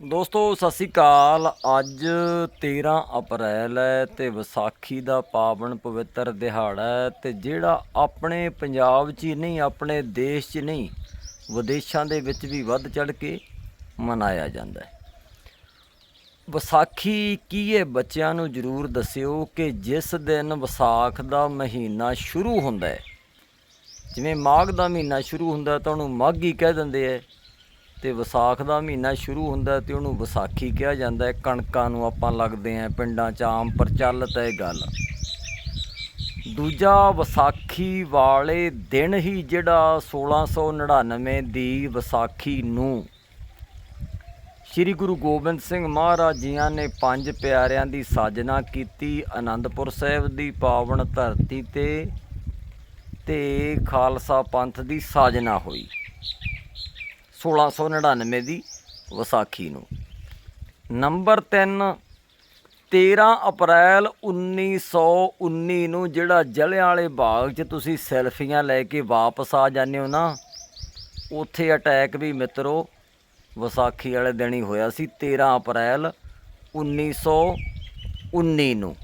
ਦੋਸਤੋ, ਸਤਿ ਸ੍ਰੀ ਅਕਾਲ। ਅੱਜ 13 ਅਪ੍ਰੈਲ ਹੈ ਤੇ ਵਿਸਾਖੀ ਦਾ ਪਾਵਨ ਪਵਿੱਤਰ ਦਿਹਾੜਾ ਹੈ ਤੇ ਜਿਹੜਾ ਆਪਣੇ ਪੰਜਾਬ 'ਚ ਹੀ ਨਹੀਂ, ਆਪਣੇ ਦੇਸ਼ 'ਚ ਨਹੀਂ, ਵਿਦੇਸ਼ਾਂ ਦੇ ਵਿੱਚ ਵੀ ਵੱਧ ਚੜ ਕੇ ਮਨਾਇਆ ਜਾਂਦਾ ਹੈ। ਵਿਸਾਖੀ ਕੀ ਹੈ ਬੱਚਿਆਂ ਨੂੰ ਜ਼ਰੂਰ ਦੱਸਿਓ ਕਿ ਜਿਸ ਦਿਨ ਵਿਸਾਖ ਦਾ ਮਹੀਨਾ ਸ਼ੁਰੂ ਹੁੰਦਾ ਹੈ, ਜਿਵੇਂ ਮਾਘ ਦਾ ਮਹੀਨਾ ਸ਼ੁਰੂ ਹੁੰਦਾ ਤਾਂ ਉਹਨੂੰ ਮਾਘੀ ਕਹਿ ਦਿੰਦੇ ਐ ਤੇ ਵਿਸਾਖ ਦਾ ਮਹੀਨਾ ਸ਼ੁਰੂ ਹੁੰਦਾ ਤੇ ਉਹਨੂੰ ਵਿਸਾਖੀ ਕਿਹਾ ਜਾਂਦਾ ਹੈ। ਕਣਕਾਂ ਨੂੰ ਆਪਾਂ ਲੱਗਦੇ ਆਂ ਪਿੰਡਾਂ 'ਚ ਆਮ ਪ੍ਰਚਲਿਤ ਹੈ ਗੱਲ। ਦੂਜਾ ਵਿਸਾਖੀ ਵਾਲੇ ਦਿਨ ਹੀ ਜਿਹੜਾ 1699 ਦੀ ਵਿਸਾਖੀ ਨੂੰ ਸ੍ਰੀ ਗੁਰੂ ਗੋਬਿੰਦ ਸਿੰਘ ਮਹਾਰਾਜ ਜੀਆਂ ਨੇ ਪੰਜ ਪਿਆਰਿਆਂ ਦੀ ਸਾਜਨਾ ਕੀਤੀ ਆਨੰਦਪੁਰ ਸਾਹਿਬ ਦੀ ਪਾਵਨ ਧਰਤੀ ਤੇ ਤੇ ਖਾਲਸਾ ਪੰਥ ਦੀ ਸਾਜਨਾ ਹੋਈ। 1699 ਦੀ ਵਿਸਾਖੀ ਨੂੰ। ਨੰਬਰ 3 13 ਅਪ੍ਰੈਲ 1919 ਨੂੰ ਜਿਹੜਾ ਜਲਿਆਂਵਾਲੇ ਬਾਗ 'ਚ ਤੁਸੀਂ ਸੈਲਫੀਆਂ ਲੈ ਕੇ ਵਾਪਸ ਆ ਜਾਂਦੇ ਹੋ ਨਾ, ਉੱਥੇ ਅਟੈਕ ਵੀ ਮਿੱਤਰੋ, ਵਿਸਾਖੀ ਵਾਲੇ ਦਿਨ ਹੀ ਹੋਇਆ ਸੀ 13 ਅਪ੍ਰੈਲ 1919 ਨੂੰ।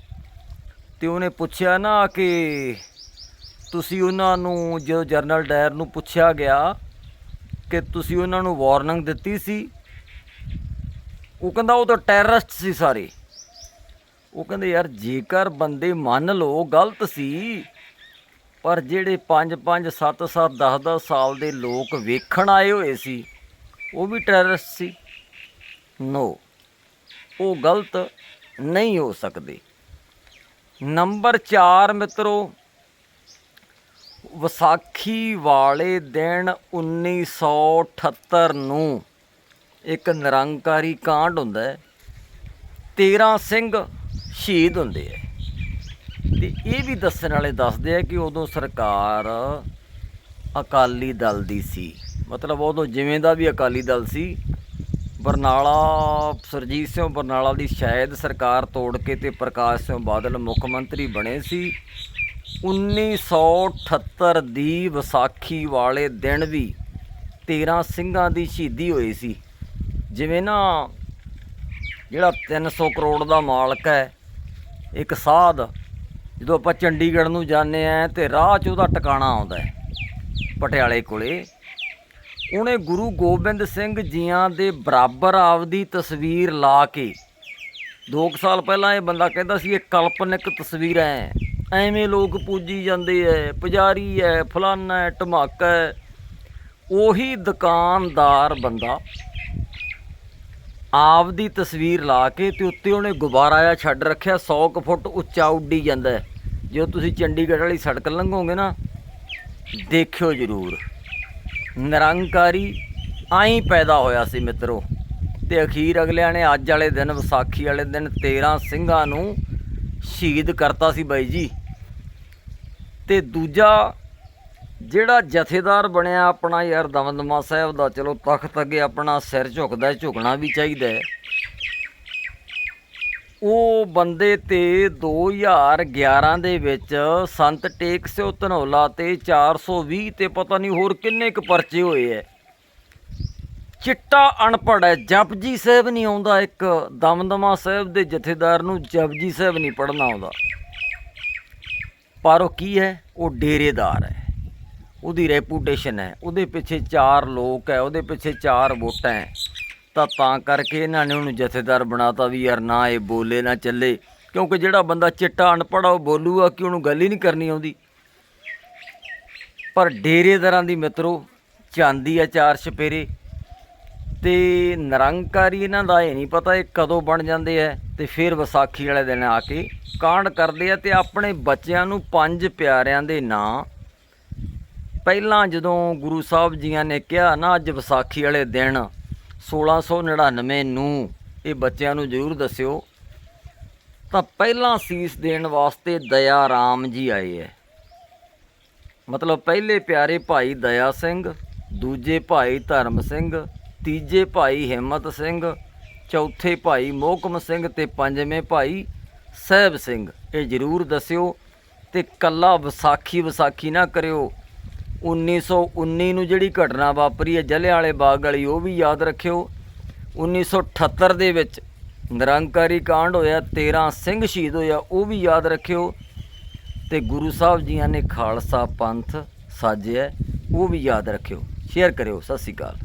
ਤੇ ਉਹਨੇ ਪੁੱਛਿਆ ਨਾ ਕਿ ਤੁਸੀਂ ਉਹਨਾਂ ਨੂੰ ਜਦੋਂ ਜਨਰਲ ਡਾਇਰ ਨੂੰ ਪੁੱਛਿਆ ਗਿਆ ਕਿ ਤੁਸੀਂ ਉਹਨਾਂ ਨੂੰ ਵਾਰਨਿੰਗ ਦਿੱਤੀ ਸੀ। ਉਹ ਕਹਿੰਦਾ ਉਹ ਤਾਂ ਟੈਰਰਿਸਟ ਸੀ ਸਾਰੇ। ਉਹ ਕਹਿੰਦੇ, ਯਾਰ, ਜੇਕਰ ਬੰਦੇ ਮੰਨ ਲਓ ਗਲਤ ਸੀ, ਪਰ ਜਿਹੜੇ 5 5 7 7 10 10 ਸਾਲ ਦੇ ਲੋਕ ਵੇਖਣ ਆਏ ਹੋਏ ਸੀ, ਉਹ ਵੀ ਟੈਰਰਿਸਟ ਸੀ। ਨੋ ਉਹ ਗਲਤ ਨਹੀਂ ਹੋ ਸਕਦੇ। ਨੰਬਰ 4 ਮਿੱਤਰੋ ਵਿਸਾਖੀ ਵਾਲੇ ਦਿਨ 1978 ਨੂੰ ਇੱਕ ਨਿਰੰਕਾਰੀ ਕਾਂਡ ਹੁੰਦਾ ਹੈ। 13 ਸਿੰਘ ਸ਼ਹੀਦ ਹੁੰਦੇ ਆ ਤੇ ਇਹ ਵੀ ਦੱਸਣ ਵਾਲੇ ਦੱਸਦੇ ਆ ਕਿ ਉਦੋਂ ਸਰਕਾਰ ਅਕਾਲੀ ਦਲ ਦੀ ਸੀ। ਮਤਲਬ ਉਦੋਂ ਜਿਵੇਂ ਦਾ ਵੀ ਅਕਾਲੀ ਦਲ ਸੀ, ਬਰਨਾਲਾ, ਸਰਜੀਤ ਸਿੰਘ ਬਰਨਾਲਾ ਦੀ ਸ਼ਾਇਦ ਸਰਕਾਰ ਤੋੜ ਕੇ ਤੇ ਪ੍ਰਕਾਸ਼ ਸਿੰਘ ਬਾਦਲ ਮੁੱਖ ਮੰਤਰੀ ਬਣੇ ਸੀ। 1978 ਦੀ ਵਿਸਾਖੀ ਵਾਲੇ ਦਿਨ ਵੀ 13 ਸਿੰਘਾਂ ਦੀ ਸ਼ਹੀਦੀ ਹੋਈ ਸੀ। ਜਿਵੇਂ ਨਾ ਜਿਹੜਾ 300 ਕਰੋੜ ਦਾ ਮਾਲਕ ਹੈ, ਇੱਕ ਸਾਧ, ਜਦੋਂ ਆਪਾਂ ਚੰਡੀਗੜ੍ਹ ਨੂੰ ਜਾਂਦੇ ਆ ਤੇ ਰਾਹ 'ਚ ਉਹਦਾ ਟਿਕਾਣਾ ਆਉਂਦਾ ਹੈ ਪਟਿਆਲੇ ਕੋਲੇ। ਉਹਨੇ ਗੁਰੂ ਗੋਬਿੰਦ ਸਿੰਘ ਜੀਆਂ ਦੇ ਬਰਾਬਰ ਆਪਦੀ ਤਸਵੀਰ ਲਾ ਕੇ 2 ਸਾਲ ਪਹਿਲਾਂ ਇਹ ਬੰਦਾ ਕਹਿੰਦਾ ਸੀ, ਇਹ ਕਲਪਨਿਕ ਤਸਵੀਰਾਂ ਹੈ। ਐਵੇਂ ਲੋਕ ਪੂਜੀ ਜਾਂਦੇ ਐ, ਪੁਜਾਰੀ ਐ, ਫਲਾਨਾ ਐ ਧਮਾਕਾ ਐ। ਉਹੀ ਦੁਕਾਨਦਾਰ ਬੰਦਾ ਆਪ ਦੀ ਤਸਵੀਰ ਲਾ ਕੇ ਤੇ ਉੱਤੇ ਉਹਨੇ ਗੁਬਾਰਾ ਆ ਛੱਡ ਰੱਖਿਆ 100 ਕੁ ਫੁੱਟ ਉੱਚਾ ਉੱਡੀ ਜਾਂਦਾ ਜੇ ਤੁਸੀਂ ਚੰਡੀਗੜ੍ਹ ਵਾਲੀ ਸੜਕ ਲੰਘੋਗੇ ਨਾ, ਦੇਖਿਓ ਜ਼ਰੂਰ। ਨਿਰੰਕਾਰੀ ਆਈ ਪੈਦਾ ਹੋਇਆ ਸੀ ਮਿੱਤਰੋ। ਤੇ ਅਖੀਰ ਅਗਲਿਆਂ ਨੇ ਅੱਜ ਵਾਲੇ ਦਿਨ, ਵਿਸਾਖੀ ਵਾਲੇ ਦਿਨ 13 ਸਿੰਘਾਂ ਨੂੰ ਸ਼ਹੀਦ ਕਰਤਾ ਸੀ ਬਾਈ ਜੀ। ਤੇ ਦੂਜਾ ਜਿਹੜਾ ਜਥੇਦਾਰ ਬਣਿਆ ਆਪਣਾ ਯਾਰ ਦਮਦਮਾ ਸਾਹਿਬ ਦਾ ਚਲੋ ਤਖਤ ਅੱਗੇ ਆਪਣਾ ਸਿਰ ਝੁਕਦਾ ਹੈ, ਝੁਕਣਾ ਵੀ ਚਾਹੀਦਾ ਹੈ। ਉਹ ਬੰਦੇ ਤੇ 2011 ਦੇ ਵਿੱਚ ਸੰਤ ਟੇਕ ਸਿਓ ਧਨੌਲਾ ਤੇ 420 ਤੇ ਪਤਾ ਨਹੀਂ ਹੋਰ ਕਿੰਨੇ ਕੁ ਪਰਚੇ ਹੋਏ ਐ ਚਿੱਟਾ ਅਨਪੜ੍ਹ ਹੈ ਜਪਜੀ ਸਾਹਿਬ ਨਹੀਂ ਆਉਂਦਾ ਇੱਕ ਦਮਦਮਾ ਸਾਹਿਬ ਦੇ ਜਥੇਦਾਰ ਨੂੰ ਜਪਜੀ ਸਾਹਿਬ ਨਹੀਂ ਪੜ੍ਹਨਾ ਆਉਂਦਾ। ਪਰ ਉਹ ਕੀ ਹੈ? ਉਹ ਡੇਰੇਦਾਰ ਹੈ। ਉਹਦੀ ਰੈਪੂਟੇਸ਼ਨ ਹੈ। ਉਹਦੇ ਪਿੱਛੇ ਚਾਰ ਲੋਕ ਹੈ। ਉਹਦੇ ਪਿੱਛੇ ਚਾਰ ਵੋਟਾਂ ਹੈ। ਤਾਂ ਤਾਂ ਕਰਕੇ ਇਹਨਾਂ ਨੇ ਉਹਨੂੰ ਜਥੇਦਾਰ ਬਣਾਤਾ ਵੀ ਯਾਰ ਨਾ ਇਹ ਬੋਲੇ, ਨਾ ਚੱਲੇ। ਕਿਉਂਕਿ ਜਿਹੜਾ ਬੰਦਾ ਚਿੱਟਾ ਅਨਪੜ੍ਹ ਆ, ਉਹ ਬੋਲੂਗਾ ਕਿ ਉਹਨੂੰ ਗੱਲ ਹੀ ਨਹੀਂ ਕਰਨੀ ਆਉਂਦੀ। ਪਰ ਡੇਰੇਦਾਰਾਂ ਦੀ ਮਿੱਤਰੋ, ਚਾਂਦੀ ਆ ਚਾਰ ਛਪੇਰੇ ਤੇ ਨਿਰੰਕਾਰੀ ਇਹਨਾਂ ਦਾ ਇਹ ਨਹੀਂ ਪਤਾ ਇਹ ਕਦੋਂ ਬਣ ਜਾਂਦੇ ਐ ਤੇ ਫਿਰ ਵਿਸਾਖੀ ਵਾਲੇ ਦਿਨ ਆ ਕੇ ਕਾਂਡ ਕਰਦੇ ਆ ਤੇ ਆਪਣੇ ਬੱਚਿਆਂ ਨੂੰ ਪੰਜ ਪਿਆਰਿਆਂ ਦੇ ਨਾਂ। ਪਹਿਲਾਂ ਜਦੋਂ ਗੁਰੂ ਸਾਹਿਬ ਜੀਆਂ ਨੇ ਕਿਹਾ, ਨਾ, ਅੱਜ ਵਿਸਾਖੀ ਵਾਲੇ ਦਿਨ 1699 ਨੂੰ ਇਹ ਬੱਚਿਆਂ ਨੂੰ ਜ਼ਰੂਰ ਦੱਸਿਓ। ਤਾਂ ਪਹਿਲਾਂ ਸੀਸ ਦੇਣ ਵਾਸਤੇ ਦਇਆ ਰਾਮ ਜੀ ਆਏ ਐ ਮਤਲਬ ਪਹਿਲੇ ਪਿਆਰੇ ਭਾਈ ਦਇਆ ਸਿੰਘ, ਦੂਜੇ ਭਾਈ ਧਰਮ ਸਿੰਘ ਤੀਜੇ ਭਾਈ ਹਿੰਮਤ ਸਿੰਘ, ਚੌਥੇ ਭਾਈ ਮੋਹਕਮ ਸਿੰਘ ਤੇ ਪੰਜਵੇਂ ਭਾਈ ਸਹਿਬ ਸਿੰਘ। ਇਹ ਜ਼ਰੂਰ ਦੱਸਿਓ ਤੇ ਕੱਲਾ ਵਿਸਾਖੀ ਵਿਸਾਖੀ ਨਾ ਕਰਿਓ। 1919 ਨੂੰ ਜਿਹੜੀ ਘਟਨਾ ਵਾਪਰੀ ਹੈ ਜਲਿਆਂਵਾਲੇ ਬਾਗ ਵਾਲੀ, ਉਹ ਵੀ ਯਾਦ ਰੱਖਿਓ। 1978 ਦੇ ਵਿੱਚ ਨਿਰੰਕਾਰੀ ਕਾਂਡ ਹੋਇਆ 13 ਸਿੰਘ ਸ਼ਹੀਦ ਹੋਇਆ ਉਹ ਵੀ ਯਾਦ ਰੱਖਿਓ। ਤੇ ਗੁਰੂ ਸਾਹਿਬ ਜੀਆਂ ਨੇ ਖਾਲਸਾ ਪੰਥ ਸਾਜਿਆ, ਉਹ ਵੀ ਯਾਦ ਰੱਖਿਓ। ਸ਼ੇਅਰ ਕਰਿਓ, ਸਤਿ ਸ਼੍ਰੀ ਅਕਾਲ।